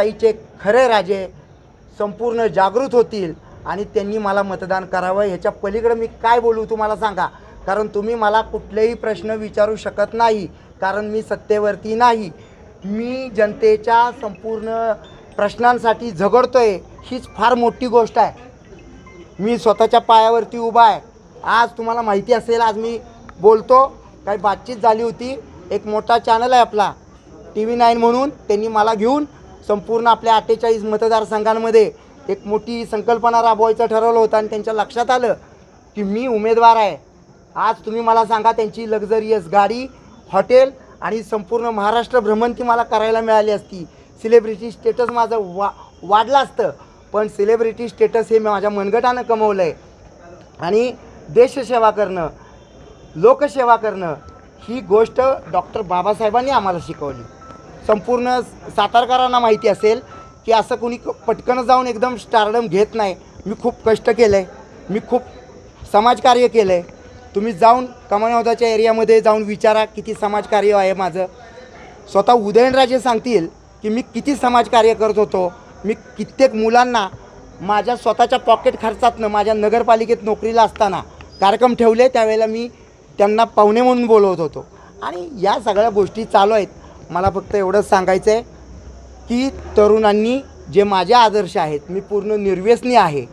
लोकशाहीचे खरे राजे संपूर्ण जागृत होतील आणि त्यांनी मला मतदान करावं ह्याच्या पलीकडं मी काय बोलू तुम्हाला सांगा. कारण तुम्ही मला कुठलेही प्रश्न विचारू शकत नाही. कारण मी सत्तेवरती नाही. मी जनतेच्या संपूर्ण प्रश्नांसाठी झगडतोय. हीच फार मोठी गोष्ट आहे. मी स्वतःच्या पायावरती उभा आहे. आज तुम्हाला माहिती असेल आज मी बोलतो. काही बातचीत झाली होती. एक मोठा चॅनल आहे आपला. टी व्ही नाईन म्हणून. त्यांनी मला घेऊन संपूर्ण आपल्या अठ्ठेचाळीस मतदारसंघांमध्ये एक मोठी संकल्पना राबवायचं ठरवलं होतं आणि त्यांच्या लक्षात आलं की मी उमेदवार आहे. आज तुम्ही मला सांगा त्यांची लक्झरियस गाडी हॉटेल आणि संपूर्ण महाराष्ट्र भ्रमंती मला करायला मिळाली असती. सेलिब्रिटी स्टेटस माझं वा वाढलं असतं. पण सेलिब्रिटी स्टेटस हे मी माझ्या मनगटानं कमवलं आहे आणि देशसेवा करणं लोकसेवा करणं ही गोष्ट डॉक्टर बाबासाहेबांनी आम्हाला शिकवली. संपूर्ण सातारकरांना माहिती असेल की असं कोणी क- पटकन जाऊन एकदम स्टारडम घेत नाही. मी खूप कष्ट केलं आहे मी खूप समाजकार्य केलं आहे तुम्ही जाऊन कमानवदाच्या एरियामध्ये जाऊन विचारा किती समाजकार्य आहे माझं. स्वतः उदयनराजे सांगतील की मी किती समाजकार्य करत होतो. मी कित्येक मुलांना माझ्या स्वतःच्या पॉकेट खर्चातनं माझ्या नगरपालिकेत नोकरीला असताना कार्यक्रम ठेवले त्यावेळेला मी त्यांना पाहुणे म्हणून बोलवत होतो. आणि या सगळ्या गोष्टी चालू आहेत. मला फक्त एवढंच सांगायचं आहे की तरुणांनी जे माझे आदर्श आहेत मी पूर्ण निर्व्यसनी आहे.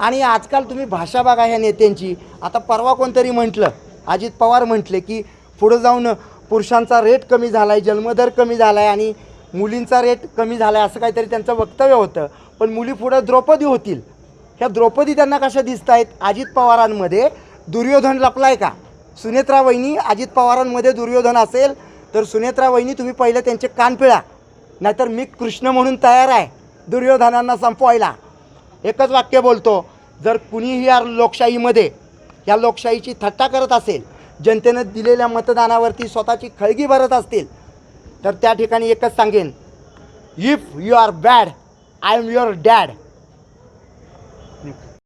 आणि आजकाल तुम्ही भाषा बघा ह्या नेत्यांची. आता परवा कोणतरी म्हटलं अजित पवार म्हटले की पुढं जाऊन पुरुषांचा रेट कमी झाला आहे जन्मदर कमी झाला आहे आणि मुलींचा रेट कमी झाला आहे असं काहीतरी त्यांचं वक्तव्य होतं. पण मुली पुढं द्रौपदी होतील. ह्या द्रौपदी त्यांना कशा दिसत आहेत अजित पवारांमध्ये दुर्योधन लपलाय का? सुनेत्रा वहिनी अजित पवारांमध्ये दुर्योधन असेल तर सुनेत्रा वहिनी तुम्ही पहिलं त्यांचे कान पिळा. नाहीतर मी कृष्ण म्हणून तयार आहे. दुर्योधनांना संपवायला. एकच वाक्य बोलतो जर कुणीही या लोकशाहीमध्ये या लोकशाहीची थट्टा करत असेल जनतेनं दिलेल्या मतदानावरती स्वतःची खळगी भरत असतील तर त्या ठिकाणी एकच सांगेन if you are bad I am your dad